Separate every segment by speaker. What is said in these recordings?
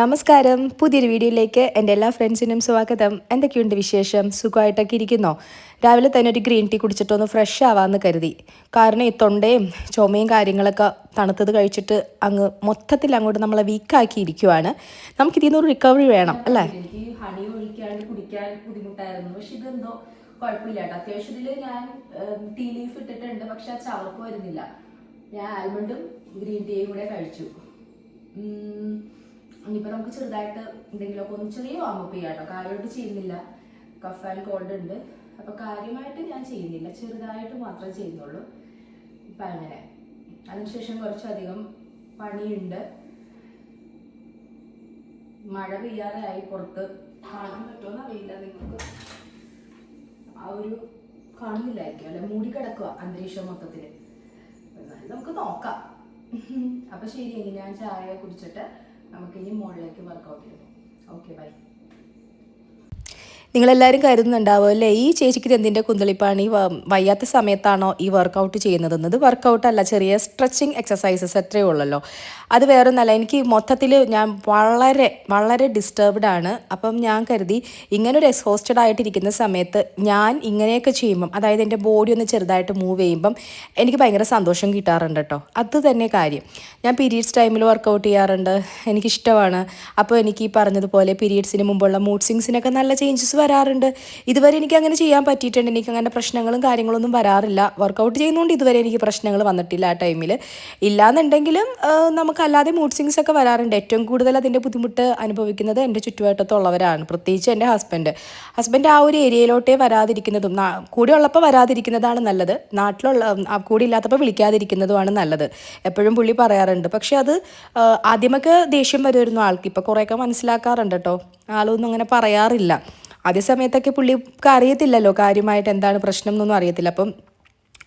Speaker 1: നമസ്കാരം. പുതിയൊരു വീഡിയോയിലേക്ക് എന്റെ എല്ലാ ഫ്രണ്ട്സിനും സ്വാഗതം. എന്തൊക്കെയുണ്ട് വിശേഷം? സുഖമായിട്ടൊക്കെ ഇരിക്കുന്നോ? രാവിലെ തന്നെ ഒരു ഗ്രീൻ ടീ കുടിച്ചിട്ടൊന്ന് ഫ്രഷ് ആവാമെന്ന് കരുതി. കാരണം ഈ തൊണ്ടയും ചുമയും കാര്യങ്ങളൊക്കെ തണുത്തത് കഴിച്ചിട്ട് അങ്ങ് മൊത്തത്തിൽ അങ്ങോട്ട് നമ്മളെ വീക്കാക്കി ഇരിക്കുവാണ്. നമുക്കിതിൽ നിന്നൊരു റിക്കവറി വേണം അല്ലേ? ഹണി ഒഴിക്കാണ്ട് കുടിക്കാൻ ബുദ്ധിമുട്ടായിരുന്നു. പക്ഷെ ഇതെന്തോ കുഴപ്പമില്ല കേട്ടോ. അത്യാവശ്യം ഞാൻ ടീ ലീഫ് ഇട്ടിട്ടുണ്ട്. പക്ഷെ ആ വരുന്നില്ല. ഞാൻ ആൽമണ്ടും ഗ്രീൻ ടീയും കൂടെ കഴിച്ചു. ഉം, ഇനിയിപ്പോ നമുക്ക് ചെറുതായിട്ട് എന്തെങ്കിലുമൊക്കെ ഒന്ന് ചെറിയ വാമപ്പ് ചെയ്യാം കേട്ടോ. കാര്യമായിട്ട് ചെയ്യുന്നില്ല. കഫ് ആൻഡ് കോൾഡ് ഉണ്ട്. അപ്പോൾ കാര്യമായിട്ട് ഞാൻ ചെയ്യുന്നില്ല. ചെറുതായിട്ട് മാത്രമേ ചെയ്യുന്നുള്ളൂ. ഇപ്പൊ അങ്ങനെ. അതിനുശേഷം കുറച്ചധികം പണിയുണ്ട്. മഴ പെയ്യാറായി. പുറത്ത് കാണാൻ പറ്റുമോ അറിയില്ല നിങ്ങൾക്ക്. ആ ഒരു കാണുന്നില്ലായിരിക്കും. അല്ലെ? മൂടി കിടക്കുക അന്തരീക്ഷം മൊത്തത്തിൽ എന്നാലും നമുക്ക് നോക്കാം. അപ്പൊ ശരി ഞാൻ ചായ കുടിച്ചിട്ട് നമുക്ക് ഇനി മുകളിലേക്ക് വർക്കൗട്ട് ചെയ്തു. ഓക്കെ ബൈ നിങ്ങളെല്ലാവരും കരുതുന്നുണ്ടാവും അല്ലേ? ഈ ചേച്ചിക്ക് എന്തിന്റെ കുന്തളിപ്പാണ്? ഈ വയ്യാത്ത സമയത്താണോ ഈ വർക്കൗട്ട് ചെയ്യുന്നതെന്ന് ഇത് വർക്കൗട്ട് അല്ല ചെറിയ സ്ട്രെച്ചിങ് എക്സസൈസസ് അത്രയേ ഉള്ളല്ലോ. അത് വേറൊന്നല്ല എനിക്ക് മൊത്തത്തിൽ ഞാൻ വളരെ വളരെ ഡിസ്റ്റർബ്ഡ് ആണ്. അപ്പം ഞാൻ കരുതി ഇങ്ങനെ ഒരു എക്സോസ്റ്റഡ് ആയിട്ടിരിക്കുന്ന സമയത്ത് ഞാൻ ഇങ്ങനെയൊക്കെ ചെയ്യുമ്പം അതായത് എന്റെ ബോഡി ഒന്ന് ചെറുതായിട്ട് മൂവ് ചെയ്യുമ്പം എനിക്ക് ഭയങ്കര സന്തോഷം കിട്ടാറുണ്ട് കേട്ടോ. അത് തന്നെ കാര്യം. ഞാൻ പീരീഡ്സ് ടൈമിൽ വർക്കൗട്ട് ചെയ്യാറുണ്ട്. എനിക്കിഷ്ടമാണ്. അപ്പോൾ എനിക്ക് ഈ പറഞ്ഞതുപോലെ പീരീഡ്സിന് മുമ്പുള്ള മൂഡ് സ്വിങ്സിനൊക്കെ നല്ല ചേഞ്ചസ് വരാറുണ്ട്. ഇതുവരെ എനിക്ക് അങ്ങനെ ചെയ്യാൻ പറ്റിയിട്ടുണ്ട്. എനിക്ക് അങ്ങനെ പ്രശ്നങ്ങളും കാര്യങ്ങളൊന്നും വരാറില്ല. വർക്കൗട്ട് ചെയ്യുന്നതുകൊണ്ട് ഇതുവരെ എനിക്ക് പ്രശ്നങ്ങൾ വന്നിട്ടില്ല ആ ടൈമിൽ ഇല്ലാന്നുണ്ടെങ്കിലും നമുക്കല്ലാതെ മൂഡ് സിങ്സ് ഒക്കെ വരാറുണ്ട്. ഏറ്റവും കൂടുതൽ അതിന്റെ ബുദ്ധിമുട്ട് അനുഭവിക്കുന്നത് എന്റെ ചുറ്റുവട്ടത്തുള്ളവരാണ് പ്രത്യേകിച്ച് എന്റെ ഹസ്ബൻഡ് ഹസ്ബൻഡ് ആ ഒരു ഏരിയയിലോട്ടേ വരാതിരിക്കുന്നതും കൂടെ ഉള്ളപ്പോൾ വരാതിരിക്കുന്നതാണ് നല്ലത്. നാട്ടിലുള്ള കൂടെ ഇല്ലാത്തപ്പോൾ വിളിക്കാതിരിക്കുന്നതുമാണ് നല്ലത്. എപ്പോഴും പുള്ളി പറയാറുണ്ട്. പക്ഷെ അത് ആദ്യമൊക്കെ ദേഷ്യം വരുമായിരുന്നു ആൾക്ക്. ഇപ്പോൾ കുറേയൊക്കെ മനസ്സിലാക്കാറുണ്ട് കേട്ടോ ആളൊന്നും അങ്ങനെ പറയാറില്ല. അതേ സമയത്തൊക്കെ പുള്ളിക്ക് അറിയത്തില്ലല്ലോ കാര്യമായിട്ട് എന്താണ് പ്രശ്നം എന്നൊന്നും അറിയത്തില്ല. അപ്പം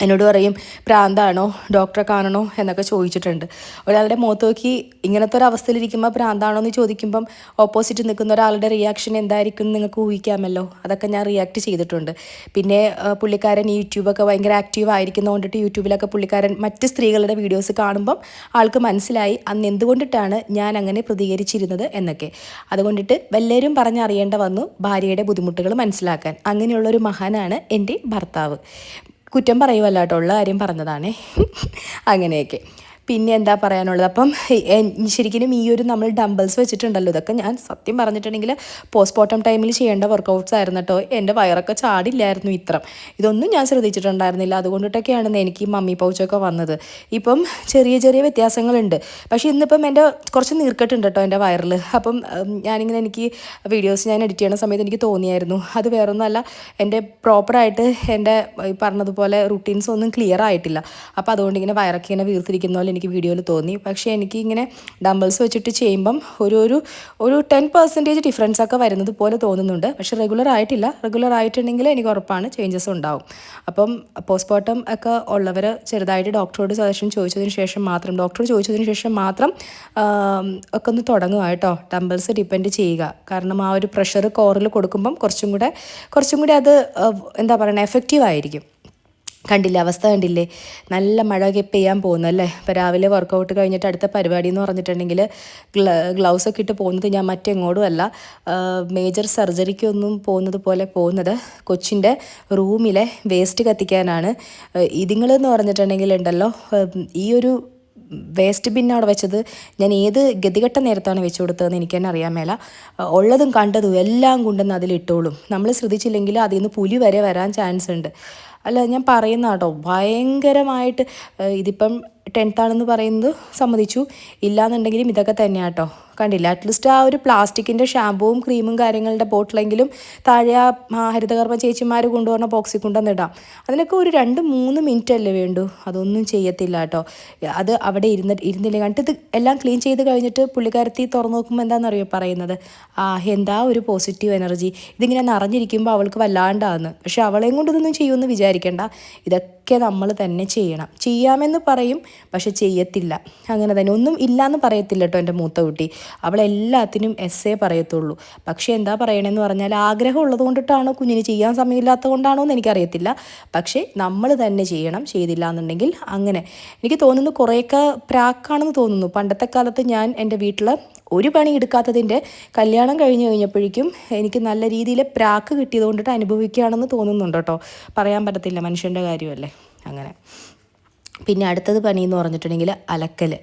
Speaker 1: എന്നോട് പറയും പ്രാന്താണോ? ഡോക്ടറെ കാണണോ? എന്നൊക്കെ ചോദിച്ചിട്ടുണ്ട്. ഒരാളുടെ മുഖത്ത് നോക്കി ഇങ്ങനത്തെ ഒരു അവസ്ഥയിലിരിക്കുമ്പോൾ പ്രാന്താണോ എന്ന് ചോദിക്കുമ്പം ഓപ്പോസിറ്റ് നിൽക്കുന്ന ഒരാളുടെ റിയാക്ഷൻ എന്തായിരിക്കും നിങ്ങൾക്ക് ഊഹിക്കാമല്ലോ. അതൊക്കെ ഞാൻ റിയാക്ട് ചെയ്തിട്ടുണ്ട്. പിന്നെ പുള്ളിക്കാരൻ യൂട്യൂബൊക്കെ ഭയങ്കര ആക്റ്റീവ് ആയിരിക്കുന്നതുകൊണ്ടിട്ട് യൂട്യൂബിലൊക്കെ പുള്ളിക്കാരൻ മറ്റ് സ്ത്രീകളുടെ വീഡിയോസ് കാണുമ്പം ആൾക്ക് മനസ്സിലായി അന്ന് എന്തുകൊണ്ടിട്ടാണ് ഞാൻ അങ്ങനെ പ്രതികരിച്ചിരുന്നത് എന്നൊക്കെ. അതുകൊണ്ടിട്ട് വല്ലവരും പറഞ്ഞറിയേണ്ട വന്നു ഭാര്യയുടെ ബുദ്ധിമുട്ടുകൾ മനസ്സിലാക്കാൻ. അങ്ങനെയുള്ളൊരു മഹാനാണ് എന്റെ ഭർത്താവ്. കുറ്റം പറയുമല്ല ഉള്ള കാര്യം പറഞ്ഞതാണേ. അങ്ങനെയൊക്കെ. പിന്നെ എന്താ പറയാനുള്ളത്? അപ്പം ശരിക്കും ഈ ഒരു നമ്മൾ ഡംബിൾസ് വെച്ചിട്ടുണ്ടല്ലോ ഇതൊക്കെ ഞാൻ സത്യം പറഞ്ഞിട്ടുണ്ടെങ്കിൽ പോസ്റ്റ്മോർട്ടം ടൈമിൽ ചെയ്യേണ്ട വർക്കൗട്ട്സ് ആയിരുന്നു കേട്ടോ എന്റെ വയറൊക്കെ ചാടില്ലായിരുന്നു ഇത്രം. ഇതൊന്നും ഞാൻ ശ്രദ്ധിച്ചിട്ടുണ്ടായിരുന്നില്ല. അതുകൊണ്ടിട്ടൊക്കെയാണ് എനിക്ക് മമ്മി പൗച്ചൊക്കെ വന്നത്. ഇപ്പം ചെറിയ ചെറിയ വ്യത്യാസങ്ങളുണ്ട്. പക്ഷേ ഇന്നിപ്പം എന്റെ കുറച്ച് നീർക്കെട്ടുണ്ട് കേട്ടോ എന്റെ വയറിൽ. അപ്പം ഞാനിങ്ങനെ എനിക്ക് വീഡിയോസ് ഞാൻ എഡിറ്റ് ചെയ്യുന്ന സമയത്ത് എനിക്ക് തോന്നിയായിരുന്നു. അത് വേറൊന്നുമല്ല എന്റെ പ്രോപ്പറായിട്ട് എന്റെ പറഞ്ഞതുപോലെ റുട്ടീൻസ് ഒന്നും ക്ലിയർ ആയിട്ടില്ല. അപ്പോൾ അതുകൊണ്ട് ഇങ്ങനെ വയറൊക്കെ ഇങ്ങനെ വീർത്തിരിക്കുന്ന പോലെ എനിക്ക് വീഡിയോയിൽ തോന്നി. പക്ഷേ എനിക്ക് ഇങ്ങനെ ഡംബിൾസ് വെച്ചിട്ട് ചെയ്യുമ്പം ഒരു ഒരു ഒരു ടെൻ പെർസെന്റേജ് ഡിഫറൻസ് ഒക്കെ വരുന്നത് പോലെ തോന്നുന്നുണ്ട്. പക്ഷേ റെഗുലർ ആയിട്ടില്ല. റെഗുലർ ആയിട്ടുണ്ടെങ്കിൽ എനിക്ക് ഉറപ്പാണ് ചേഞ്ചസ് ഉണ്ടാവും. അപ്പം പോസ്റ്റ്മോർട്ടം ഒക്കെ ഉള്ളവർ ചെറുതായിട്ട് ഡോക്ടറോട് സജഷൻ ചോദിച്ചതിന് ശേഷം മാത്രം ഡോക്ടർ ചോദിച്ചതിന് ശേഷം മാത്രം ഒക്കെ ഒന്ന് തുടങ്ങുക കേട്ടോ. ഡംബിൾസ് ഡിപ്പെൻഡ് ചെയ്യുക. കാരണം ആ ഒരു പ്രഷർ കോറിൽ കൊടുക്കുമ്പം കുറച്ചും കൂടെ കുറച്ചും കൂടെ അത് എന്താ പറയുക എഫക്റ്റീവ് ആയിരിക്കും. കണ്ടില്ലേ അവസ്ഥ കണ്ടില്ലേ? നല്ല മഴയൊക്കെ പെയ്യാൻ പോകുന്നു അല്ലേ? ഇപ്പോൾ രാവിലെ വർക്കൗട്ട് കഴിഞ്ഞിട്ട് അടുത്ത പരിപാടി എന്ന് പറഞ്ഞിട്ടുണ്ടെങ്കിൽ ഗ്ല ഗ്ലൗസ് ഒക്കെ ഇട്ട് പോകുന്നത് ഞാൻ മറ്റെങ്ങോട്ടും അല്ല. മേജർ സർജറിക്കൊന്നും പോകുന്നത് പോലെ പോകുന്നത് കൊച്ചിന്റെ റൂമിലെ വേസ്റ്റ് കത്തിക്കാനാണ്. ഇതിങ്ങളെന്ന് പറഞ്ഞിട്ടുണ്ടെങ്കിൽ ഉണ്ടല്ലോ ഈ ഒരു വേസ്റ്റ് ബിൻ അവിടെ വെച്ചത് ഞാൻ ഏത് ഗതികെട്ട നേരത്താണ് വെച്ചു കൊടുത്തതെന്ന് എനിക്ക് തന്നെ അറിയാൻ മേല. ഉള്ളതും കണ്ടതും എല്ലാം കൊണ്ടുവന്ന് അതിലിട്ടോളും. നമ്മൾ ശ്രദ്ധിച്ചില്ലെങ്കിൽ അതിൽ നിന്ന് പുലി വരെ വരാൻ ചാൻസ് ഉണ്ട്. അല്ല ഞാൻ പറയുന്ന കേട്ടോ ഭയങ്കരമായിട്ട് ഇതിപ്പം ടെൻത്ത് ആണെന്ന് പറയുന്നത് സമ്മതിച്ചു. ഇല്ലാന്നുണ്ടെങ്കിലും ഇതൊക്കെ തന്നെയാണ് കേട്ടോ കണ്ടില്ല? അറ്റ്ലീസ്റ്റ് ആ ഒരു പ്ലാസ്റ്റിക്കിന്റെ ഷാമ്പുവും ക്രീമും കാര്യങ്ങളുടെ ബോട്ടിലെങ്കിലും താഴെ ആ ആ ഹരിതകർമ്മ ചേച്ചിമാർ കൊണ്ടുവന്ന ബോക്സിൽ കൊണ്ടുവന്നിടാം അതിനൊക്കെ ഒരു രണ്ട് മൂന്ന് മിനിറ്റ് അല്ലേ വേണ്ടു? അതൊന്നും ചെയ്യത്തില്ല കേട്ടോ അത് അവിടെ ഇരുന്ന് ഇരുന്നില്ല? കണ്ടിട്ട് ഇത് എല്ലാം ക്ലീൻ ചെയ്ത് കഴിഞ്ഞിട്ട് പുള്ളിക്കാരത്തി തുറന്നു നോക്കുമ്പോൾ എന്താണെന്നറിയോ പറയുന്നത്? ആ എന്താ ഒരു പോസിറ്റീവ് എനർജി ഇതിങ്ങനെ നിറഞ്ഞിരിക്കുമ്പോൾ അവൾക്ക് വല്ലാണ്ടാന്ന്. പക്ഷെ അവളെയും കൊണ്ട് ഇതൊന്നും ചെയ്യുമെന്ന് വിചാരിക്കേണ്ട. ഇതൊക്കെ നമ്മൾ തന്നെ ചെയ്യണം. ചെയ്യാമെന്ന് പറയും പക്ഷെ ചെയ്യത്തില്ല. അങ്ങനെ തന്നെ. ഒന്നും ഇല്ലയെന്ന് പറയത്തില്ല കേട്ടോ എന്റെ മൂത്ത കുട്ടി. അവൾ എല്ലാത്തിനും എസ് എ പറയത്തുള്ളൂ. പക്ഷേ എന്താ പറയണമെന്ന് പറഞ്ഞാൽ ആഗ്രഹം ഉള്ളത് കൊണ്ടിട്ടാണോ കുഞ്ഞിന് ചെയ്യാൻ സമയമില്ലാത്തത് കൊണ്ടാണോ എന്ന് എനിക്കറിയത്തില്ല. പക്ഷേ നമ്മൾ തന്നെ ചെയ്യണം ചെയ്തില്ല എന്നുണ്ടെങ്കിൽ അങ്ങനെ. എനിക്ക് തോന്നുന്നു കുറേയൊക്കെ പ്രാക്കാണെന്ന് തോന്നുന്നു. പണ്ടത്തെ കാലത്ത് ഞാൻ എന്റെ വീട്ടിൽ ഒരു പണി എടുക്കാത്തതിന്റെ കല്യാണം കഴിഞ്ഞ് കഴിഞ്ഞപ്പോഴേക്കും എനിക്ക് നല്ല രീതിയിൽ പ്രാക്ക് കിട്ടിയത് കൊണ്ടിട്ട് അനുഭവിക്കുകയാണെന്ന് തോന്നുന്നുണ്ട് കേട്ടോ. പറയാൻ പറ്റത്തില്ല മനുഷ്യന്റെ കാര്യമല്ലേ? അങ്ങനെ. പിന്നെ അടുത്തത് പണി എന്ന് പറഞ്ഞിട്ടുണ്ടെങ്കിൽ അലക്കൽ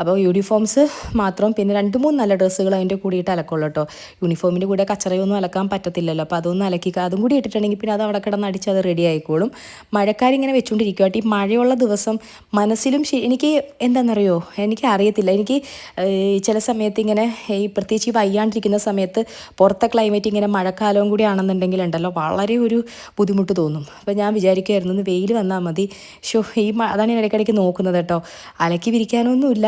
Speaker 1: അപ്പോൾ യൂണിഫോംസ് മാത്രം പിന്നെ രണ്ട് മൂന്ന് നല്ല ഡ്രസ്സുകൾ അതിന്റെ കൂടിയിട്ട് അലക്കുള്ളൂ കേട്ടോ യൂണിഫോമിന്റെ കൂടെ കച്ചറയൊന്നും അലക്കാൻ പറ്റത്തില്ലല്ലോ. അപ്പോൾ അതൊന്നും അലക്കി അതും കൂടി ഇട്ടിട്ടുണ്ടെങ്കിൽ പിന്നെ അത് അവിടെ കിടന്ന് അടിച്ച് അത് റെഡി ആയിക്കോളും. മഴക്കാരിങ്ങനെ വെച്ചുകൊണ്ടിരിക്കുക ഈ മഴയുള്ള ദിവസം മനസ്സിലും എനിക്ക് എന്താണെന്നറിയോ എനിക്ക് അറിയത്തില്ല. എനിക്ക് ചില സമയത്ത് ഇങ്ങനെ ഈ പ്രത്യേകിച്ച് ഈ വയ്യാണ്ടിരിക്കുന്ന സമയത്ത് പുറത്തെ ക്ലൈമറ്റ് ഇങ്ങനെ മഴക്കാലവും കൂടി ആണെന്നുണ്ടെങ്കിൽ ഉണ്ടല്ലോ വളരെ ഒരു ബുദ്ധിമുട്ട് തോന്നും. അപ്പോൾ ഞാൻ വിചാരിക്കുമായിരുന്നു വെയിൽ വന്നാൽ മതി. ഷോ ഈ അതാണ് ഞാൻ ഇടയ്ക്കിടയ്ക്ക് നോക്കുന്നത് കേട്ടോ അലക്കി വിരിക്കാനൊന്നുമില്ല.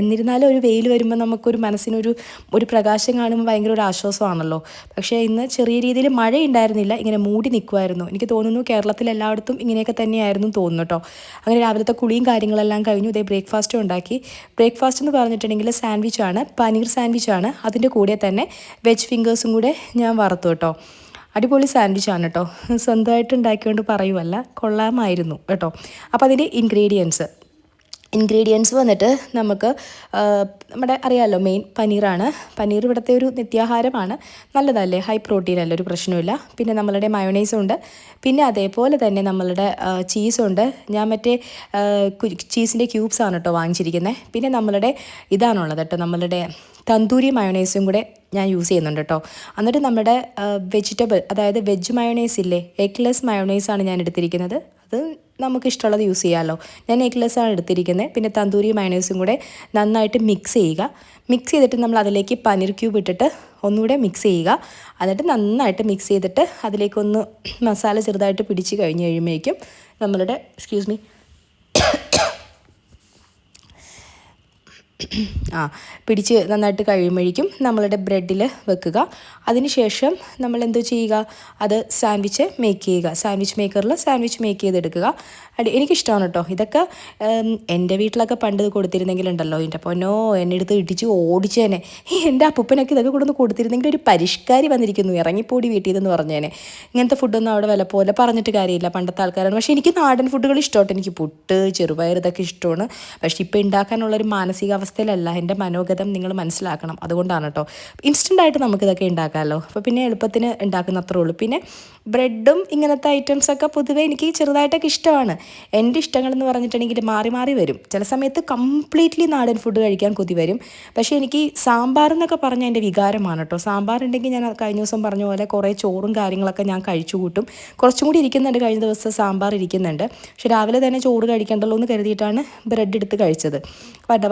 Speaker 1: എന്നിരുന്നാലും ഒരു വെയിൽ വരുമ്പോൾ നമുക്കൊരു മനസ്സിനൊരു ഒരു പ്രകാശം കാണുമ്പോൾ ഭയങ്കര ഒരു ആശ്വാസമാണല്ലോ. പക്ഷേ ഇന്ന് ചെറിയ രീതിയിൽ മഴ ഉണ്ടായിരുന്നില്ല ഇങ്ങനെ മൂടി നിൽക്കുമായിരുന്നു എനിക്ക് തോന്നുന്നു കേരളത്തിൽ എല്ലായിടത്തും ഇങ്ങനെയൊക്കെ തന്നെയായിരുന്നു തോന്നുന്നു കേട്ടോ. അങ്ങനെ രാവിലത്തെ കുളിയും കാര്യങ്ങളെല്ലാം കഴിഞ്ഞു ഇതേ ബ്രേക്ക്ഫാസ്റ്റും ഉണ്ടാക്കി. ബ്രേക്ക്ഫാസ്റ്റ് എന്ന് പറഞ്ഞിട്ടുണ്ടെങ്കിൽ ആണ് പനീർ സാൻഡ്വിച്ച് ആണ്. അതിന്റെ കൂടെ തന്നെ വെജ് ഫിംഗേഴ്സും കൂടെ ഞാൻ വറുത്തു കേട്ടോ. അടിപൊളി സാൻഡ്വിച്ചാണ് കേട്ടോ. സ്വന്തമായിട്ട് ഉണ്ടാക്കിയോണ്ട് പറയുമല്ല കൊള്ളാമായിരുന്നു കേട്ടോ. അപ്പോൾ അതിന്റെ ഇൻഗ്രീഡിയൻസ്. ഇൻഗ്രീഡിയൻസ് വന്നിട്ട് നമുക്ക് നമ്മുടെ അറിയാമല്ലോ മെയിൻ പനീറാണ്. പനീർ ഇവിടുത്തെ ഒരു നിത്യാഹാരമാണ്. നല്ലതല്ലേ? ഹൈ പ്രോട്ടീൻ അല്ല? ഒരു പ്രശ്നമില്ല പിന്നെ നമ്മളുടെ മയോണൈസും ഉണ്ട്. പിന്നെ അതേപോലെ തന്നെ നമ്മളുടെ ചീസുണ്ട് ഞാൻ മറ്റേ ചീസിന്റെ ക്യൂബ്സാണ് കേട്ടോ വാങ്ങിച്ചിരിക്കുന്നത് പിന്നെ നമ്മളുടെ ഇതാണുള്ളത് കേട്ടോ നമ്മളുടെ തന്തൂരി മയോണൈസും കൂടെ ഞാൻ യൂസ് ചെയ്യുന്നുണ്ട് കേട്ടോ എന്നിട്ട് നമ്മുടെ വെജിറ്റബിൾ അതായത് വെജ് മയോണൈസ് ഇല്ലേ? എഗ്ലെസ് മയോണൈസാണ് ഞാൻ എടുത്തിരിക്കുന്നത്. അത് നമുക്ക് ഇഷ്ടമുള്ളത് യൂസ് ചെയ്യാമല്ലോ ഞാൻ എഗ്ലെസ് ആണ് എടുത്തിരിക്കുന്നത്. പിന്നെ തന്തൂരി മയണൈസും കൂടെ നന്നായിട്ട് മിക്സ് ചെയ്യുക. മിക്സ് ചെയ്തിട്ട് നമ്മൾ അതിലേക്ക് പനീർ ക്യൂബ് ഇട്ടിട്ട് ഒന്നുകൂടെ മിക്സ് ചെയ്യുക. എന്നിട്ട് നന്നായിട്ട് മിക്സ് ചെയ്തിട്ട് അതിലേക്കൊന്ന് മസാല ചെറുതായിട്ട് പിടിച്ച് കഴിഞ്ഞ് കഴിയുമ്പോഴേക്കും നമ്മളുടെ എക്സ്ക്യൂസ് മീ ആ പിടിച്ച് നന്നായിട്ട് കഴിയുമ്പോഴേക്കും നമ്മളുടെ ബ്രെഡിൽ വെക്കുക. അതിനുശേഷം നമ്മൾ എന്തോ ചെയ്യുക? അത് സാൻഡ്വിച്ച് മേക്ക് ചെയ്യുക. സാൻഡ്വിച്ച് മേക്കറിൽ സാൻഡ്വിച്ച് മേക്ക് ചെയ്തെടുക്കുക. എനിക്കിഷ്ടമാണ് കേട്ടോ ഇതൊക്കെ എന്റെ വീട്ടിലൊക്കെ പണ്ട് കൊടുത്തിരുന്നെങ്കിലുണ്ടല്ലോ എന്റെ പൊന്നോ എന്നെ എടുത്ത് ഇടിച്ച് ഓടിച്ചേനെ എന്റെ അപ്പൂപ്പനൊക്കെ ഇതൊക്കെ കൊണ്ടൊന്ന് കൊടുത്തിരുന്നെങ്കിൽ ഒരു പരിഷ്കാരി വന്നിരിക്കുന്നു. ഇറങ്ങിപ്പോടി വീട്ടിൽ നിന്ന് പറഞ്ഞേനെ. ഇങ്ങനത്തെ ഫുഡൊന്നും അവിടെ വില പോലെ പറഞ്ഞിട്ട് കാര്യമില്ല പണ്ടത്തെ ആൾക്കാരാണ്. പക്ഷേ എനിക്ക് നാടൻ ഫുഡുകൾ ഇഷ്ടമായിട്ട് എനിക്ക് പുട്ട് ചെറുപയർ ഇതൊക്കെ ഇഷ്ടമാണ്. പക്ഷേ ഇപ്പോൾ ഉണ്ടാക്കാനുള്ളൊരു മാനസികാവസ്ഥയിലല്ല എന്റെ മനോഗതം നിങ്ങൾ മനസ്സിലാക്കണം. അതുകൊണ്ടാണ് കേട്ടോ ഇൻസ്റ്റന്റായിട്ട് നമുക്കിതൊക്കെ ഉണ്ടാക്കാമല്ലോ അപ്പോൾ പിന്നെ എളുപ്പത്തിന് ഉണ്ടാക്കുന്ന അത്രേ ഉള്ളൂ. പിന്നെ ബ്രെഡും ഇങ്ങനത്തെ ഐറ്റംസൊക്കെ പൊതുവെ എനിക്ക് ചെറുതായിട്ടൊക്കെ ഇഷ്ടമാണ്. എന്റെ ഇഷ്ടങ്ങളെന്ന് പറഞ്ഞിട്ടുണ്ടെങ്കിൽ മാറി മാറി വരും. ചില സമയത്ത് കംപ്ലീറ്റ്ലി നാടൻ ഫുഡ് കഴിക്കാൻ കൊതി വരും. പക്ഷേ എനിക്ക് സാമ്പാർ എന്നൊക്കെ പറഞ്ഞാൽ എന്റെ വികാരമാണ് കേട്ടോ സാമ്പാർ ഉണ്ടെങ്കിൽ ഞാൻ കഴിഞ്ഞ ദിവസം പറഞ്ഞ പോലെ കുറേ ചോറും കാര്യങ്ങളൊക്കെ ഞാൻ കഴിച്ചു കൂട്ടും. കുറച്ചും കൂടി ഇരിക്കുന്നുണ്ട്. കഴിഞ്ഞ ദിവസം സാമ്പാർ ഇരിക്കുന്നുണ്ട്. പക്ഷേ രാവിലെ തന്നെ ചോറ് കഴിക്കണ്ടല്ലോ എന്ന് കരുതിയിട്ടാണ് ബ്രെഡ് എടുത്ത് കഴിച്ചത്.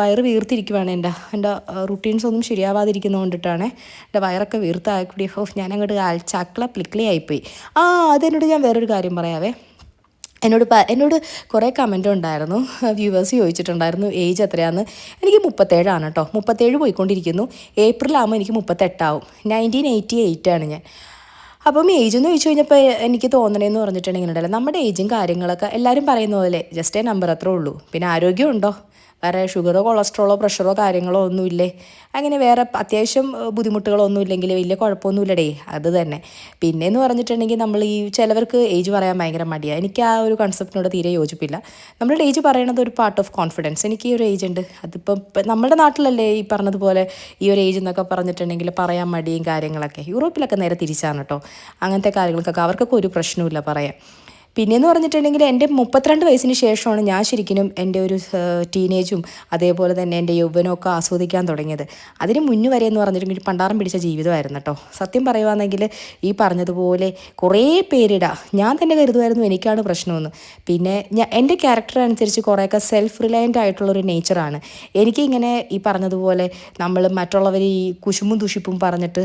Speaker 1: വയറ് വീർത്തിരിക്കുവാണ് എന്റെ എന്റെ റുട്ടീൻസ് ഒന്നും ശരിയാവാതിരിക്കുന്നത് കൊണ്ടിട്ടാണ് എന്റെ വയറൊക്കെ വീർത്തായക്കൂടി. ഹോ ഞാനങ്ങോട്ട് ചക്ല പ്ലിക്ലി ആയിപ്പോയി. ആ അതെന്നോട് ഞാൻ വേറൊരു കാര്യം പറയാവേ. എന്നോട് എന്നോട് കുറേ കമന്റ് ഉണ്ടായിരുന്നു. വ്യൂവേഴ്സ് ചോദിച്ചിട്ടുണ്ടായിരുന്നു ഏജ് എത്രയാണെന്ന് എനിക്ക് മുപ്പത്തേഴാണ് കേട്ടോ. മുപ്പത്തേഴ് പോയിക്കൊണ്ടിരിക്കുന്നു. ഏപ്രിലാകുമ്പോൾ എനിക്ക് മുപ്പത്തെട്ടാവും. നയന്റീൻ എയ്റ്റി എയ്റ്റാണ് ഞാൻ. അപ്പം ഏജ് എന്ന് ചോദിച്ചു കഴിഞ്ഞപ്പോൾ എനിക്ക് തോന്നണേന്ന് പറഞ്ഞിട്ടുണ്ടെങ്കിൽ ഉണ്ടല്ലോ നമ്മുടെ ഏജും കാര്യങ്ങളൊക്കെ എല്ലാവരും പറയുന്ന പോലെ ജസ്റ്റ് എ നമ്പർ അത്രേ ഉള്ളൂ. പിന്നെ ആരോഗ്യമുണ്ടോ വേറെ ഷുഗറോ കൊളസ്ട്രോളോ പ്രഷറോ കാര്യങ്ങളോ ഒന്നുമില്ലേ? അങ്ങനെ വേറെ അത്യാവശ്യം ബുദ്ധിമുട്ടുകളൊന്നും ഇല്ലെങ്കിൽ വലിയ കുഴപ്പമൊന്നുമില്ലടേ അത് തന്നെ. പിന്നെ എന്ന് പറഞ്ഞിട്ടുണ്ടെങ്കിൽ നമ്മൾ ഈ ചിലവർക്ക് ഏജ് പറയാൻ ഭയങ്കര മടിയാണ് എനിക്ക് ആ ഒരു കൺസെപ്റ്റിനോട് തീരെ യോജിപ്പില്ല. നമ്മളുടെ ഏജ് പറയണത് ഒരു പാർട്ട് ഓഫ് കോൺഫിഡൻസ് എനിക്ക് ഈ ഒരു ഏജ് ഉണ്ട്. അതിപ്പം നമ്മുടെ നാട്ടിലല്ലേ ഈ പറഞ്ഞതുപോലെ ഈ ഒരു ഏജ് എന്നൊക്കെ പറഞ്ഞിട്ടുണ്ടെങ്കിൽ പറയാൻ മടിയും കാര്യങ്ങളൊക്കെ. യൂറോപ്പിലൊക്കെ നേരെ തിരിച്ചാണ് കേട്ടോ അങ്ങനത്തെ കാര്യങ്ങൾക്കൊക്കെ അവർക്കൊക്കെ ഒരു പ്രശ്നമില്ല പറയാം പിന്നെയെന്ന് പറഞ്ഞിട്ടുണ്ടെങ്കിൽ എന്റെ മുപ്പത്തിരണ്ട് വയസ്സിന് ശേഷമാണ് ഞാൻ ശരിക്കും എന്റെ ഒരു ടീനേജും അതേപോലെ തന്നെ എന്റെ യൗവനമൊക്കെ ആസ്വദിക്കാൻ തുടങ്ങിയത്. അതിന് മുന്നു വരെ എന്ന് പറഞ്ഞിട്ടുണ്ടെങ്കിൽ പണ്ടാറം പിടിച്ച ജീവിതമായിരുന്നു കേട്ടോ. സത്യം പറയുവാണെങ്കിൽ ഈ പറഞ്ഞതുപോലെ കുറേ പേരിടാ. ഞാൻ തന്നെ കരുതുമായിരുന്നു എനിക്കാണ് പ്രശ്നമെന്ന്. പിന്നെ ഞാൻ എന്റെ ക്യാരക്ടർ അനുസരിച്ച് കുറേയൊക്കെ സെൽഫ് റിലയന്റ് ആയിട്ടുള്ളൊരു നേച്ചറാണ് എനിക്കിങ്ങനെ ഈ പറഞ്ഞതുപോലെ നമ്മൾ മറ്റുള്ളവർ ഈ കുശുമ്പും ദുഷിപ്പും പറഞ്ഞിട്ട്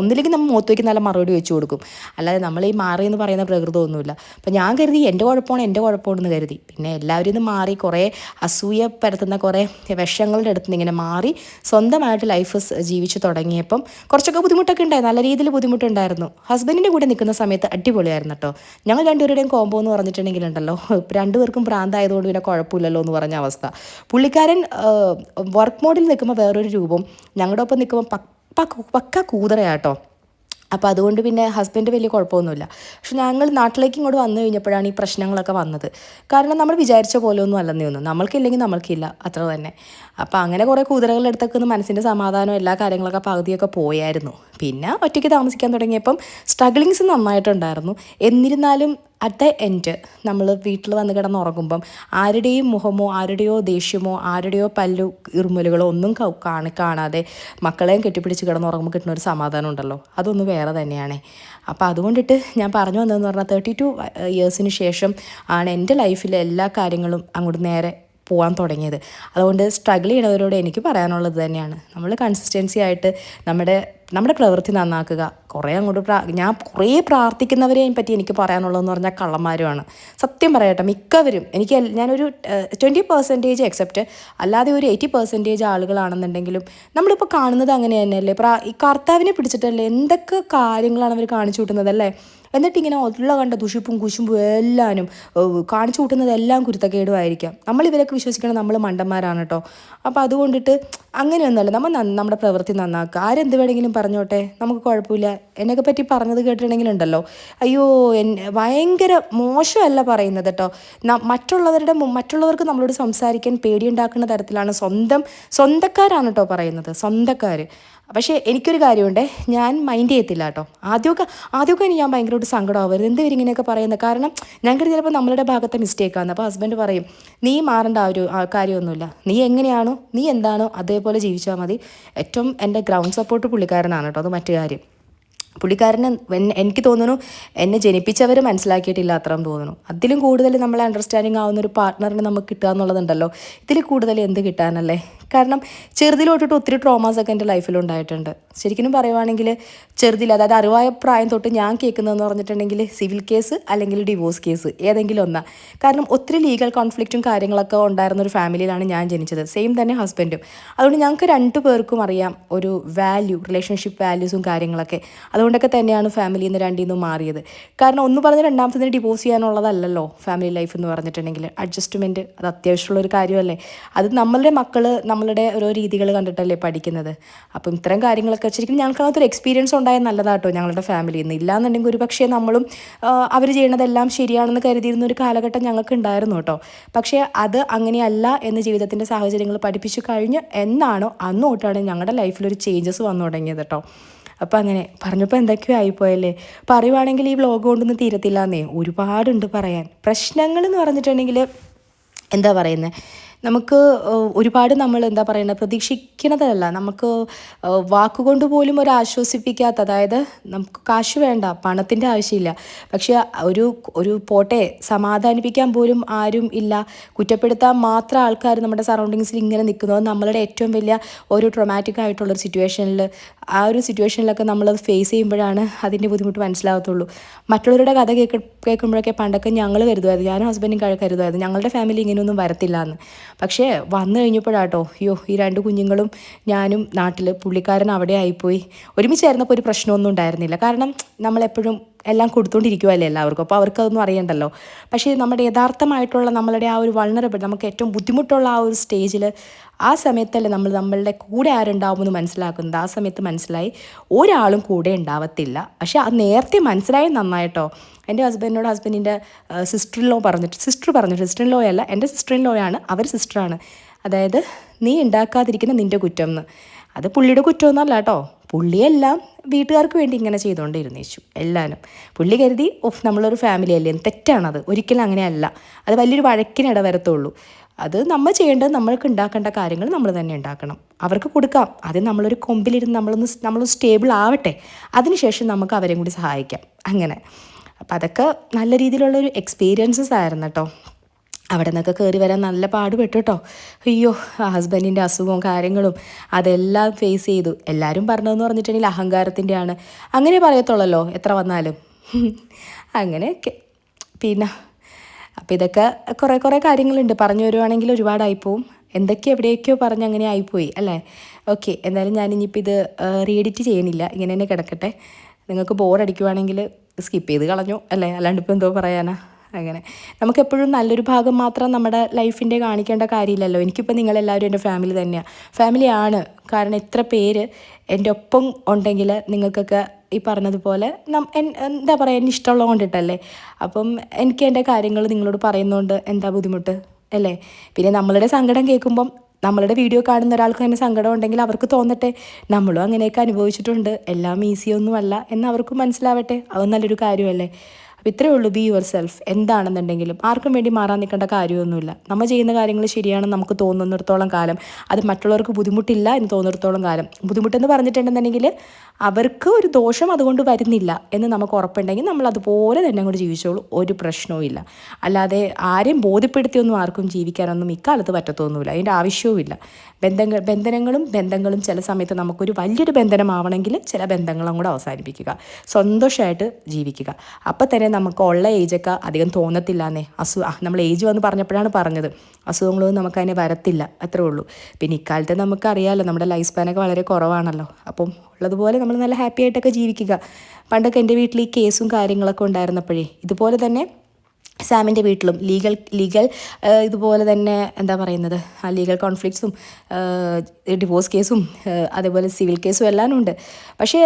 Speaker 1: ഒന്നില്ലെങ്കിൽ നമ്മൾ മുഖത്തേക്ക് നല്ല മറുപടി വെച്ച് കൊടുക്കും. അല്ലാതെ നമ്മൾ ഈ മാറി എന്ന് പറയുന്ന പ്രകൃതമൊന്നുമില്ല. അപ്പം ഞാൻ കരുതി എന്റെ കുഴപ്പമാണ് എന്റെ കുഴപ്പമാണെന്ന് കരുതി. പിന്നെ എല്ലാവരും ഇത് മാറി കുറേ അസൂയ പരത്തുന്ന കുറേ വിഷങ്ങളുടെ അടുത്ത് നിന്ന് ഇങ്ങനെ മാറി സ്വന്തമായിട്ട് ലൈഫ് ജീവിച്ചു തുടങ്ങിയപ്പം കുറച്ചൊക്കെ ബുദ്ധിമുട്ടൊക്കെ ഉണ്ടായി. നല്ല രീതിയിൽ ബുദ്ധിമുട്ടുണ്ടായിരുന്നു. ഹസ്ബൻഡിന്റെ കൂടെ നിൽക്കുന്ന സമയത്ത് അടിപൊളിയായിരുന്നു കേട്ടോ ഞങ്ങൾ രണ്ടുപേരുടെയും കോമ്പോ എന്ന് പറഞ്ഞിട്ടുണ്ടെങ്കിൽ ഉണ്ടല്ലോ. രണ്ടുപേർക്കും പ്രാന്തായതുകൊണ്ട് പിന്നെ കുഴപ്പമില്ലല്ലോ എന്ന് പറഞ്ഞ അവസ്ഥ. പുള്ളിക്കാരൻ വർക്ക് മോഡിൽ നിൽക്കുമ്പോൾ വേറൊരു രൂപം ഞങ്ങളുടെ ഒപ്പം നിൽക്കുമ്പോൾ പക്ക പക്ക കൂതറയാട്ടോ അപ്പോൾ അതുകൊണ്ട് പിന്നെ ഹസ്ബൻഡ് വലിയ കുഴപ്പമൊന്നുമില്ല. പക്ഷെ ഞങ്ങൾ നാട്ടിലേക്ക് ഇങ്ങോട്ട് വന്നു കഴിഞ്ഞപ്പോഴാണ് ഈ പ്രശ്നങ്ങളൊക്കെ വന്നത്. കാരണം നമ്മൾ വിചാരിച്ച പോലെ ഒന്നും അല്ലെന്നേ ഒന്നും നമ്മൾക്കില്ലെങ്കിൽ നമ്മൾക്കില്ല. അത്ര തന്നെ. അപ്പോൾ അങ്ങനെ കുറേ കുതിരകളുടെ അടുത്തൊക്കെ ഒന്ന് മനസ്സിന്റെ സമാധാനം എല്ലാ കാര്യങ്ങളൊക്കെ പകുതിയൊക്കെ പോയായിരുന്നു. പിന്നെ ഒറ്റയ്ക്ക് താമസിക്കാൻ തുടങ്ങിയപ്പം സ്ട്രഗ്ലിങ്സ് നന്നായിട്ടുണ്ടായിരുന്നു. എന്നിരുന്നാലും അറ്റ് ദ എൻഡ് നമ്മൾ വീട്ടിൽ വന്ന് കിടന്നുറങ്ങുമ്പം ആരുടെയും മുഖമോ ആരുടെയോ ദേഷ്യമോ ആരുടെയോ പല്ലു ഇറുമലുകളോ ഒന്നും കാണി കാണാതെ മക്കളെയും കെട്ടിപ്പിടിച്ച് കിടന്നുറങ്ങുമ്പോൾ കിട്ടുന്ന ഒരു സമാധാനം ഉണ്ടല്ലോ. അതൊന്ന് വേറെ തന്നെയാണ്. അപ്പോൾ അതുകൊണ്ടിട്ട് ഞാൻ പറഞ്ഞു വന്നതെന്ന് പറഞ്ഞാൽ തേർട്ടി ടു ഇയേഴ്സിന് ശേഷം ആണ് എന്റെ ലൈഫിലെ എല്ലാ കാര്യങ്ങളും അങ്ങോട്ട് നേരെ പോകാൻ തുടങ്ങിയത്. അതുകൊണ്ട് സ്ട്രഗിൾ ചെയ്യണവരോട് എനിക്ക് പറയാനുള്ളത് തന്നെയാണ്. നമ്മൾ കൺസിസ്റ്റൻസി ആയിട്ട് നമ്മുടെ നമ്മുടെ പ്രവൃത്തി നന്നാക്കുക. കുറേ അങ്ങോട്ട് പ്രാ ഞാൻ കുറേ പ്രാർത്ഥിക്കുന്നവരെയും പറ്റി എനിക്ക് പറയാനുള്ളതെന്ന് പറഞ്ഞാൽ കള്ളന്മാരുമാണ്. സത്യം പറയട്ടെ മിക്കവരും എനിക്ക് ഞാനൊരു ട്വന്റി പെർസെന്റേജ് എക്സെപ്റ്റ് അല്ലാതെ ഒരു എയ്റ്റി പെർസെന്റേജ് ആളുകളാണെന്നുണ്ടെങ്കിലും നമ്മളിപ്പോൾ കാണുന്നത് അങ്ങനെ തന്നെയല്ലേ? പ്രാ ഈ കർത്താവിനെ പിടിച്ചിട്ടല്ലേ? എന്തൊക്കെ കാര്യങ്ങളാണ് അവർ കാണിച്ചു കൂട്ടുന്നത് അല്ലേ എന്നിട്ട് ഇങ്ങനെ ഉള്ള കണ്ട ദുഷിപ്പും കുശുമ്പും എല്ലാനും കാണിച്ചു കൂട്ടുന്നതെല്ലാം കുരുത്തക്കേടുമായിരിക്കാം. നമ്മൾ ഇവരൊക്കെ വിശ്വസിക്കണം നമ്മൾ മണ്ടന്മാരാണ് കേട്ടോ അപ്പോൾ അതുകൊണ്ടിട്ട് അങ്ങനെയൊന്നുമല്ല നമ്മൾ നമ്മുടെ പ്രവൃത്തി നന്നാക്കുക. ആരെന്ത് വേണമെങ്കിലും പറഞ്ഞോട്ടെ നമുക്ക് കുഴപ്പമില്ല. എന്നെയൊക്കെ പറ്റി പറഞ്ഞത് കേട്ടിട്ടുണ്ടെങ്കിലുണ്ടല്ലോ. അയ്യോ ഭയങ്കര മോശമല്ല പറയുന്നത് കേട്ടോ മറ്റുള്ളവരുടെ മറ്റുള്ളവർക്ക് നമ്മളോട് സംസാരിക്കാൻ പേടിയുണ്ടാക്കുന്ന തരത്തിലാണ് സ്വന്തം സ്വന്തക്കാരാണ് കേട്ടോ പറയുന്നത്. സ്വന്തക്കാർ പക്ഷേ എനിക്കൊരു കാര്യമുണ്ട്. ഞാൻ മൈൻഡ് ചെയ്യത്തില്ല കേട്ടോ. ആദ്യമൊക്കെ ആദ്യമൊക്കെ എനിക്ക് ഞാൻ ഭയങ്കരമായിട്ട് സങ്കടമാവരുത് എന്ത് ഇവരിങ്ങനെയൊക്കെ പറയുന്നത്? കാരണം കരുതി ചിലപ്പോൾ നമ്മളുടെ ഭാഗത്തെ മിസ്റ്റേക്കാണ് അപ്പോൾ ഹസ്ബൻഡ് പറയും നീ മാറേണ്ട ആ ഒരു കാര്യമൊന്നുമില്ല. നീ എങ്ങനെയാണോ നീ എന്താണോ അതേപോലെ ജീവിച്ചാൽ മതി. ഏറ്റവും എന്റെ ഗ്രൗണ്ട് സപ്പോർട്ട് പുള്ളിക്കാരനാണ് കേട്ടോ. അത് മറ്റു കാര്യം. പുള്ളിക്കാരന് എനിക്ക് തോന്നുന്നു എന്നെ ജനിപ്പിച്ചവർ മനസ്സിലാക്കിയിട്ടില്ല അത്രയും തോന്നുന്നു. അതിലും കൂടുതൽ നമ്മൾ അണ്ടർസ്റ്റാൻഡിങ് ആവുന്ന ഒരു പാർട്ട്ണറിനെ നമുക്ക് കിട്ടുക എന്നുള്ളതുണ്ടല്ലോ. ഇതിൽ കൂടുതൽ എന്ത് കിട്ടാനല്ലേ? കാരണം ചെറുതിലോട്ടിട്ട് ഒത്തിരി ട്രോമാസ് ഒക്കെ എന്റെ ലൈഫിൽ ഉണ്ടായിട്ടുണ്ട്. ശരിക്കും പറയുവാണെങ്കിൽ ചെറുതിൽ അതായത് അറിവായ പ്രായം തൊട്ട് ഞാൻ കേൾക്കുന്നതെന്ന് പറഞ്ഞിട്ടുണ്ടെങ്കിൽ സിവിൽ കേസ് അല്ലെങ്കിൽ ഡിവോഴ്സ് കേസ് ഏതെങ്കിലും ഒന്നാ. കാരണം ഒത്തിരി ലീഗൽ കോൺഫ്ലിക്റ്റും കാര്യങ്ങളൊക്കെ ഉണ്ടായിരുന്ന ഒരു ഫാമിലിയിലാണ് ഞാൻ ജനിച്ചത്. സെയിം തന്നെ ഹസ്ബൻഡും അതുകൊണ്ട് ഞങ്ങൾക്ക് രണ്ടു പേർക്കും അറിയാം ഒരു വാല്യൂ റിലേഷൻഷിപ്പ് വാല്യൂസും കാര്യങ്ങളൊക്കെ. അതുകൊണ്ടൊക്കെ തന്നെയാണ് ഫാമിലിയിൽ നിന്ന് രണ്ടിൽ നിന്നും മാറിയത്. കാരണം ഒന്ന് പറഞ്ഞ് രണ്ടാമത്തേതിന് ഡിവോഴ്സ് ചെയ്യാനുള്ളതല്ലല്ലോ ഫാമിലി ലൈഫ് എന്ന് പറഞ്ഞിട്ടുണ്ടെങ്കിൽ. അഡ്ജസ്റ്റ്മെന്റ് അത് അത്യാവശ്യമുള്ള ഒരു കാര്യമല്ലേ. അത് നമ്മളുടെ മക്കൾ നമ്മളുടെ ഓരോ രീതികൾ കണ്ടിട്ടല്ലേ പഠിക്കുന്നത്. അപ്പം ഇത്തരം കാര്യങ്ങളൊക്കെ ശരിക്കും ഞങ്ങൾക്ക് അതൊരു എക്സ്പീരിയൻസ് ഉണ്ടായ നല്ലതാട്ടോ ഞങ്ങളുടെ ഫാമിലിയിൽ നിന്ന് ഇല്ലാന്നുണ്ടെങ്കിൽ ഒരു പക്ഷേ നമ്മളും അവർ ചെയ്യണതെല്ലാം ശരിയാണെന്ന് കരുതിയിരുന്ന ഒരു കാലഘട്ടം ഞങ്ങൾക്ക് ഉണ്ടായിരുന്നു കേട്ടോ. പക്ഷേ അത് അങ്ങനെയല്ല എന്ന് ജീവിതത്തിന്റെ സാഹചര്യങ്ങൾ പഠിപ്പിച്ചു കഴിഞ്ഞ് എന്നാണോ അന്ന് ഞങ്ങളുടെ ഒരു ചേഞ്ചസ് വന്നു തുടങ്ങിയത് കേട്ടോ. അപ്പം അങ്ങനെ പറഞ്ഞപ്പോൾ എന്തൊക്കെയോ ആയിപ്പോയല്ലേ? പറയുവാണെങ്കിൽ ഈ വ്ലോഗ് കൊണ്ടൊന്നും തീരത്തില്ല എന്നേ ഒരുപാടുണ്ട് പറയാൻ. പ്രശ്നങ്ങൾ എന്ന് പറഞ്ഞിട്ടുണ്ടെങ്കിൽ എന്താ പറയുന്നത് നമുക്ക് ഒരുപാട് നമ്മൾ എന്താ പറയുന്നത് പ്രതീക്ഷിക്കുന്നതല്ല. നമുക്ക് വാക്കുകൊണ്ട് പോലും ഒരു ആശ്വസിപ്പിക്കാത്ത അതായത് നമുക്ക് കാശ് വേണ്ട പണത്തിന്റെ ആവശ്യമില്ല. പക്ഷേ ഒരു ഒരു പോട്ടെ സമാധാനിപ്പിക്കാൻ പോലും ആരും ഇല്ല. കുറ്റപ്പെടുത്താൻ മാത്രം ആൾക്കാർ നമ്മുടെ സറൗണ്ടിങ്സിൽ ഇങ്ങനെ നിൽക്കുന്നത് അത് നമ്മളുടെ ഏറ്റവും വലിയ ഒരു ട്രൊമാറ്റിക് ആയിട്ടുള്ളൊരു സിറ്റുവേഷനിൽ ആ ഒരു സിറ്റുവേഷനിലൊക്കെ നമ്മൾ ഫേസ് ചെയ്യുമ്പോഴാണ് അതിന്റെ ബുദ്ധിമുട്ട് മനസ്സിലാകത്തുള്ളൂ. മറ്റുള്ളവരുടെ കഥ കേൾക്ക കേൾക്കുമ്പോഴൊക്കെ പണ്ടൊക്കെ ഞങ്ങൾ കരുതുമായിരുന്നു. ഞാനും ഹസ്ബൻഡും കരുതുമായിരുന്നു. ഞങ്ങളുടെ ഫാമിലി ഇങ്ങനെയൊന്നും വരത്തില്ല എന്ന്. പക്ഷേ വന്നു കഴിഞ്ഞപ്പോഴാട്ടോ അയ്യോ ഈ രണ്ട് കുഞ്ഞുങ്ങളും ഞാനും നാട്ടിൽ പുള്ളിക്കാരൻ അവിടെ ആയിപ്പോയി. ഒരുമിച്ചായിരുന്നപ്പോൾ ഒരു പ്രശ്നമൊന്നും ഉണ്ടായിരുന്നില്ല. കാരണം നമ്മളെപ്പോഴും എല്ലാം കൊടുത്തുകൊണ്ടിരിക്കുമല്ലേ എല്ലാവർക്കും? അപ്പോൾ അവർക്കതൊന്നും അറിയണ്ടല്ലോ. പക്ഷേ നമ്മുടെ യഥാർത്ഥമായിട്ടുള്ള നമ്മളുടെ ആ ഒരു വൾണറബിൾ നമുക്ക് ഏറ്റവും ബുദ്ധിമുട്ടുള്ള ആ ഒരു സ്റ്റേജിൽ ആ സമയത്തല്ലേ നമ്മൾ നമ്മളുടെ കൂടെ ആരുണ്ടാവുമെന്ന് മനസ്സിലാക്കുന്നത്. ആ സമയത്ത് മനസ്സിലായി ഒരാളും കൂടെ ഉണ്ടാവത്തില്ല. പക്ഷേ അത് നേരത്തെ മനസ്സിലായി നന്നായിട്ടോ? എന്റെ ഹസ്ബൻഡിനോട് ഹസ്ബൻഡിന്റെ സിസ്റ്ററിലോ പറഞ്ഞിട്ട് സിസ്റ്റർ പറഞ്ഞു സിസ്റ്ററിലോ അല്ല എന്റെ ആണ് അവർ സിസ്റ്ററാണ് അതായത് നീ ഉണ്ടാക്കാതിരിക്കുന്ന നിന്റെ കുറ്റം എന്ന് അത് പുള്ളിയുടെ കുറ്റമൊന്നുമല്ല കേട്ടോ. പുള്ളിയെല്ലാം വീട്ടുകാർക്ക് വേണ്ടി ഇങ്ങനെ ചെയ്തുകൊണ്ടിരുന്നേച്ചു എല്ലാവരും. പുള്ളി കരുതി ഓഫ് നമ്മളൊരു ഫാമിലി അല്ലേ? തെറ്റാണത്. ഒരിക്കലും അങ്ങനെയല്ല. അത് വലിയൊരു വഴക്കിനിട വരത്തുള്ളൂ അത് നമ്മൾ ചെയ്യേണ്ടത് നമ്മൾക്ക് ഉണ്ടാക്കേണ്ട കാര്യങ്ങൾ നമ്മൾ തന്നെ ഉണ്ടാക്കണം. അവർക്ക് കൊടുക്കാം. അത് നമ്മളൊരു കൊമ്പിലിരുന്ന് നമ്മളൊന്ന് നമ്മൾ സ്റ്റേബിൾ ആവട്ടെ. അതിനുശേഷം നമുക്ക് അവരെയും കൂടി സഹായിക്കാം. അങ്ങനെ. അപ്പം അതൊക്കെ നല്ല രീതിയിലുള്ളൊരു എക്സ്പീരിയൻസസ് ആയിരുന്നു കേട്ടോ. അവിടെ നിന്നൊക്കെ കയറി വരാൻ നല്ല പാടുപെട്ടു കേട്ടോ അയ്യോ ഹസ്ബൻഡിന്റെ അസുഖവും കാര്യങ്ങളും അതെല്ലാം ഫേസ് ചെയ്തു. എല്ലാവരും പറഞ്ഞതെന്ന് പറഞ്ഞിട്ടുണ്ടെങ്കിൽ അഹങ്കാരത്തിന്റെയാണ് അങ്ങനെ പറയത്തുള്ളല്ലോ എത്ര വന്നാലും. അങ്ങനെയൊക്കെ. പിന്നെ അപ്പോൾ ഇതൊക്കെ കുറേ കുറേ കാര്യങ്ങളുണ്ട്. പറഞ്ഞു വരുവാണെങ്കിൽ ഒരുപാടായിപ്പോവും. എന്തൊക്കെ എവിടെയൊക്കെയോ പറഞ്ഞ് അങ്ങനെ ആയിപ്പോയി അല്ലേ? ഓക്കെ എന്തായാലും ഞാൻ ഇനിയിപ്പോൾ ഇത് റീഡിറ്റ് ചെയ്യണില്ല. ഇങ്ങനെ തന്നെ കിടക്കട്ടെ. നിങ്ങൾക്ക് ബോറടിക്കുവാണെങ്കിൽ സ്കിപ്പ് ചെയ്ത് കളഞ്ഞു അല്ലേ? അല്ലാണ്ട് ഇപ്പോൾ എന്തോ പറയാനാ? അങ്ങനെ. നമുക്കെപ്പോഴും നല്ലൊരു ഭാഗം മാത്രം നമ്മുടെ ലൈഫിന്റെ കാണിക്കേണ്ട കാര്യമില്ലല്ലോ. എനിക്കിപ്പോൾ നിങ്ങളെല്ലാവരും എന്റെ ഫാമിലി തന്നെയാണ് ഫാമിലിയാണ്. കാരണം എത്ര പേര് എന്റെ ഒപ്പം ഉണ്ടെങ്കിൽ നിങ്ങൾക്കൊക്കെ ഈ പറഞ്ഞതുപോലെ എന്താ പറയുക എന്നെ ഇഷ്ടമുള്ളത് കൊണ്ടിട്ടല്ലേ. അപ്പം എനിക്ക് എന്റെ കാര്യങ്ങൾ നിങ്ങളോട് പറയുന്നതുകൊണ്ട് എന്താ ബുദ്ധിമുട്ട്? അല്ലേ? പിന്നെ നമ്മളുടെ സങ്കടം കേൾക്കുമ്പം നമ്മളുടെ വീഡിയോ കാണുന്ന ഒരാൾക്ക് തന്നെ സങ്കടം ഉണ്ടെങ്കിൽ അവർക്ക് തോന്നട്ടെ. നമ്മളും അങ്ങനെയൊക്കെ അനുഭവിച്ചിട്ടുണ്ട്. എല്ലാം ഈസിയൊന്നുമല്ല എന്ന് അവർക്ക് മനസ്സിലാവട്ടെ. അത് നല്ലൊരു കാര്യമല്ലേ? അപ്പോൾ ഇത്രയേ ഉള്ളൂ ബി യുവർ സെൽഫ് എന്താണെന്നുണ്ടെങ്കിലും ആർക്കും വേണ്ടി മാറാൻ നിൽക്കേണ്ട കാര്യമൊന്നുമില്ല. നമ്മൾ ചെയ്യുന്ന കാര്യങ്ങൾ ശരിയാണെന്ന് നമുക്ക് തോന്നുന്നിടത്തോളം കാലം. അത് മറ്റുള്ളവർക്ക് ബുദ്ധിമുട്ടില്ല എന്ന് തോന്നുന്നിടത്തോളം കാലം. ബുദ്ധിമുട്ടെന്ന് പറഞ്ഞിട്ടുണ്ടെന്നുണ്ടെങ്കിൽ അവർക്ക് ഒരു ദോഷം അതുകൊണ്ട് വരുന്നില്ല എന്ന് നമുക്ക് ഉറപ്പുണ്ടെങ്കിൽ നമ്മൾ അതുപോലെ തന്നെ അങ്ങോട്ട് ജീവിച്ചോളൂ. ഒരു പ്രശ്നവും ഇല്ല. അല്ലാതെ ആരെയും ബോധ്യപ്പെടുത്തിയൊന്നും ആർക്കും ജീവിക്കാനൊന്നും ഇക്കാലത്ത് പറ്റത്തൊന്നുമില്ല. അതിന്റെ ആവശ്യവുമില്ല. ബന്ധങ്ങൾ ബന്ധനങ്ങളും ബന്ധങ്ങളും ചില സമയത്ത് നമുക്കൊരു വലിയൊരു ബന്ധനമാവണമെങ്കിൽ ചില ബന്ധങ്ങളും കൂടെ അവസാനിപ്പിക്കുക. സന്തോഷമായിട്ട് ജീവിക്കുക. അപ്പം തന്നെ നമുക്ക് ഉള്ള ഏജൊക്കെ അധികം തോന്നത്തില്ല എന്നേ അസു നമ്മൾ ഏജ് വന്ന് പറഞ്ഞപ്പോഴാണ് പറഞ്ഞത്. അസുഖങ്ങളൊന്നും നമുക്ക് അതിനെ വരത്തില്ല അത്രേ ഉള്ളൂ. പിന്നെ ഇക്കാലത്ത് നമുക്കറിയാമല്ലോ നമ്മുടെ ലൈഫ് സ്പാനൊക്കെ വളരെ കുറവാണല്ലോ. അപ്പം ഉള്ളതുപോലെ നമ്മൾ നല്ല ഹാപ്പി ആയിട്ടൊക്കെ ജീവിക്കുക. പണ്ടൊക്കെ എന്റെ വീട്ടിൽ ഈ കേസും കാര്യങ്ങളൊക്കെ ഉണ്ടായിരുന്നപ്പോഴേ ഇതുപോലെ തന്നെ സാമിന്റെ വീട്ടിലും ലീഗൽ ലീഗൽ ഇതുപോലെ തന്നെ എന്താ പറയുന്നത് ആ ലീഗൽ കോൺഫ്ലിക്ട്സും ഡിവോഴ്സ് കേസും അതേപോലെ സിവിൽ കേസും എല്ലാം ഉണ്ട്. പക്ഷേ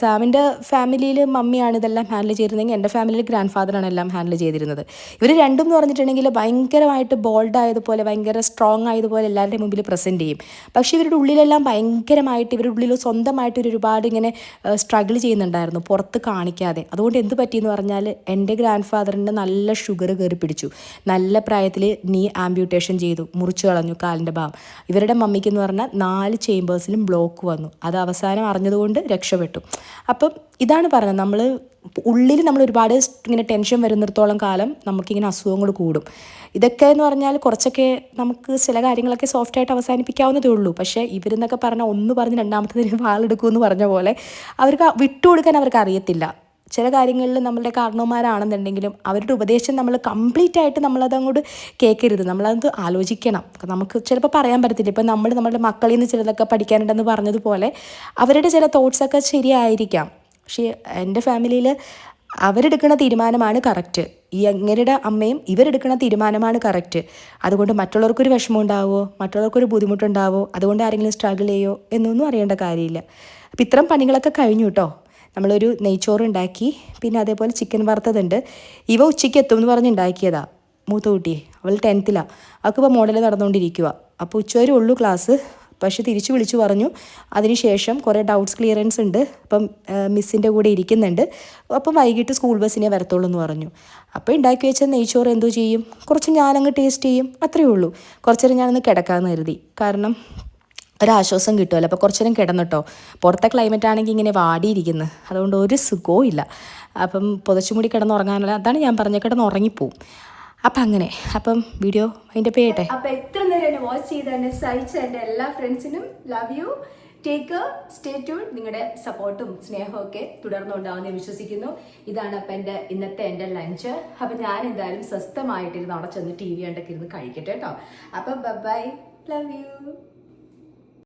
Speaker 1: സാമിന്റെ ഫാമിലിയിൽ മമ്മിയാണ് ഇതെല്ലാം ഹാൻഡിൽ ചെയ്തിരുന്നെങ്കിൽ എന്റെ ഫാമിലിയിൽ ഗ്രാൻഡ് ഫാദറാണ് എല്ലാം ഹാൻഡിൽ ചെയ്തിരുന്നത്. ഇവർ രണ്ടും എന്ന് പറഞ്ഞിട്ടുണ്ടെങ്കിൽ ഭയങ്കരമായിട്ട് ബോൾഡ് ആയതുപോലെ ഭയങ്കര സ്ട്രോങ് ആയതുപോലെ എല്ലാവരുടെയും മുമ്പിൽ പ്രസന്റ് ചെയ്യും. പക്ഷേ ഇവരുടെ ഉള്ളിലെല്ലാം ഭയങ്കരമായിട്ട് ഇവരുടെ ഉള്ളിൽ സ്വന്തമായിട്ട് ഒരു ഒരുപാട് ഇങ്ങനെ സ്ട്രഗിൾ ചെയ്യുന്നുണ്ടായിരുന്നു പുറത്ത് കാണിക്കാതെ. അതുകൊണ്ട് എന്ത് പറ്റിയെന്ന് പറഞ്ഞാൽ എന്റെ ഗ്രാൻഡ് ഫാദറിന്റെ നല്ല ഷുഗർ കയറി പിടിച്ചു. നല്ല പ്രായത്തിൽ നീ ആംബ്യൂട്ടേഷൻ ചെയ്തു മുറിച്ചു കളഞ്ഞു കാലിന്റെ ഭാഗം. ഇവരുടെ മമ്മിക്ക് എന്ന് പറഞ്ഞാൽ നാല് ചേമ്പേഴ്സിലും ബ്ലോക്ക് വന്നു. അത് അവസാനം അറിഞ്ഞതുകൊണ്ട് രക്ഷപ്പെട്ടു. അപ്പം ഇതാണ് പറഞ്ഞത്. നമ്മൾ ഉള്ളിൽ നമ്മൾ ഒരുപാട് ഇങ്ങനെ ടെൻഷൻ വരുന്നിടത്തോളം കാലം നമുക്കിങ്ങനെ അസുഖങ്ങൾ കൂടും. ഇതൊക്കെ എന്ന് പറഞ്ഞാൽ കുറച്ചൊക്കെ നമുക്ക് ചില കാര്യങ്ങളൊക്കെ സോഫ്റ്റായിട്ട് അവസാനിപ്പിക്കാവുന്നതേ ഉള്ളൂ. പക്ഷേ ഇവരെന്നൊക്കെ പറഞ്ഞാൽ ഒന്ന് പറഞ്ഞ് രണ്ടാമത്തതിന് വാളെടുക്കുമെന്ന് പറഞ്ഞ പോലെ അവർക്ക് വിട്ടുകൊടുക്കാൻ അവർക്ക് അറിയത്തില്ല. ചില കാര്യങ്ങളിൽ നമ്മളുടെ കാരണവന്മാരാണെന്നുണ്ടെങ്കിലും അവരുടെ ഉപദേശം നമ്മൾ കംപ്ലീറ്റ് ആയിട്ട് നമ്മളത് അങ്ങോട്ട് കേൾക്കരുത്. നമ്മളത് ആലോചിക്കണം. നമുക്ക് ചിലപ്പോൾ പറയാൻ പറ്റത്തില്ല. ഇപ്പം നമ്മൾ നമ്മുടെ മക്കളിൽ നിന്ന് ചിലതൊക്കെ പഠിക്കാനുണ്ടെന്ന് പറഞ്ഞതുപോലെ അവരുടെ ചില തോട്ട്സൊക്കെ ശരിയായിരിക്കാം. പക്ഷേ എന്റെ ഫാമിലിയിൽ അവരെടുക്കുന്ന തീരുമാനമാണ് കറക്റ്റ് ഈ എങ്ങനെയുടെ അമ്മയും ഇവരെടുക്കുന്ന തീരുമാനമാണ് കറക്റ്റ് അതുകൊണ്ട് മറ്റുള്ളവർക്കൊരു വിഷമം ഉണ്ടാവോ? മറ്റുള്ളവർക്കൊരു ബുദ്ധിമുട്ടുണ്ടാവോ? അതുകൊണ്ട് ആരെങ്കിലും സ്ട്രഗിൾ ചെയ്യോ? എന്നൊന്നും അറിയേണ്ട കാര്യമില്ല. അപ്പം ഇത്തരം പണികളൊക്കെ കഴിഞ്ഞു കേട്ടോ നമ്മളൊരു നെയ്ച്ചോറ് ഉണ്ടാക്കി പിന്നെ അതേപോലെ ചിക്കൻ വറുത്തതുണ്ട്. ഇവ ഉച്ചയ്ക്ക് എത്തും എന്ന് പറഞ്ഞ് ഉണ്ടാക്കിയതാ മൂത്ത കുട്ടി അവൾ ടെൻത്തിലാണ് അവൾക്കിപ്പോൾ മോഡൽ നടന്നുകൊണ്ടിരിക്കുക അപ്പോൾ ഉച്ചവരെ ഉള്ളൂ ക്ലാസ്. പക്ഷെ തിരിച്ചു വിളിച്ചു പറഞ്ഞു. അതിനുശേഷം കുറേ ഡൗട്ട്സ് ക്ലിയറൻസ് ഉണ്ട്. അപ്പം മിസ്സിന്റെ കൂടെ ഇരിക്കുന്നുണ്ട്. അപ്പം വൈകിട്ട് സ്കൂൾ ബസ്സിനെ വരത്തുള്ളൂ എന്ന് പറഞ്ഞു. അപ്പോൾ ഉണ്ടാക്കി വെച്ച നെയ്ച്ചോറ് എന്തോ ചെയ്യും? കുറച്ച് ഞാനങ്ങ് ടേസ്റ്റ് ചെയ്യും. അത്രയേ ഉള്ളൂ. കുറച്ചേരം ഞാനൊന്ന് കിടക്കാമെന്ന് കരുതി. കാരണം ഒരാശ്വാസം കിട്ടുമല്ലോ. അപ്പോൾ കുറച്ചു നേരം കിടന്നിട്ടോ. പുറത്തെ ക്ലൈമറ്റ് ആണെങ്കിൽ ഇങ്ങനെ വാടിയിരിക്കുന്നു. അതുകൊണ്ട് ഒരു സുഖവും ഇല്ല. അപ്പം പുതച്ചുമുടി കിടന്നുറങ്ങാനുള്ള അതാണ് ഞാൻ പറഞ്ഞ കിടന്ന് ഉറങ്ങിപ്പോവും അപ്പം അങ്ങനെ. അപ്പം വീഡിയോ അതിന്റെ പേട്ടെ
Speaker 2: അപ്പം എത്ര നേരം വാച്ച് ചെയ്ത് എന്നെ സഹിച്ച എന്റെ എല്ലാ ഫ്രണ്ട്സിനും love you take stay tune നിങ്ങളുടെ സപ്പോർട്ടും സ്നേഹവും ഒക്കെ തുടർന്നുണ്ടാവുമെന്ന് വിശ്വസിക്കുന്നു. ഇതാണ് അപ്പം എന്റെ ഇന്നത്തെ എന്റെ ലഞ്ച് അപ്പം ഞാൻ എന്തായാലും സ്വസ്ഥമായിട്ടിരുന്ന് അവിടെ ചെന്ന് ടി വി കണ്ടൊക്കെ ഇരുന്ന് കഴിക്കട്ടെ കേട്ടോ അപ്പം ബൈ ലവ് യു